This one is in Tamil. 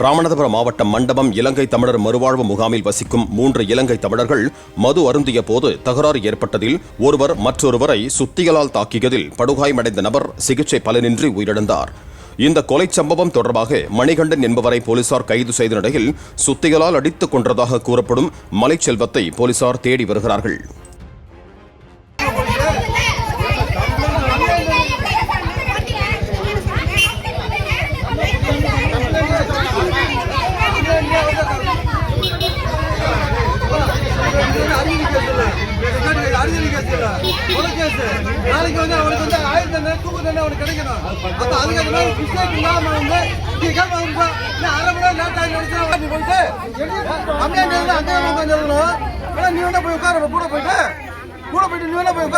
ராமநாதபுரம் மாவட்டம் மண்டபம் இலங்கை தமிழர் மறுவாழ்வு முகாமில் வசிக்கும் மூன்று இலங்கை தமிழர்கள் மது அருந்திய போது தகராறு ஏற்பட்டதில் ஒருவர் மற்றொருவரை சுத்திகளால் தாக்கியதில் படுகாயமடைந்த நபர் சிகிச்சை பலனின்றி உயிரிழந்தார். இந்த கொலை சம்பவம் தொடர்பாக மணிகண்டன் என்பவரை போலீசார் கைது செய்த நிலையில் சுத்திகளால் அடித்துக் கொன்றதாக கூறப்படும் மலைச்செல்வத்தை போலீசார் தேடி வருகிறார்கள். நாளைக்கு வந்து அவனுக்கு வந்து ஆயிரத்தி தண்டனை தூக்கு தண்டனை அவனுக்கு கிடைக்கணும். அப்ப அதுக்கு அந்த மாதிரி மிஸ்டேக் இல்லாம வந்து நீ கேட்க வந்து அரை மணி நேரம் லேட் ஆகி நினைச்சா நீ போயிட்டு. அப்படியே நீ அங்கே உட்காந்து நீ வேணா போய் உட்கார கூட போயிட்டு. கூட போயிட்டு நீ வேணா போய்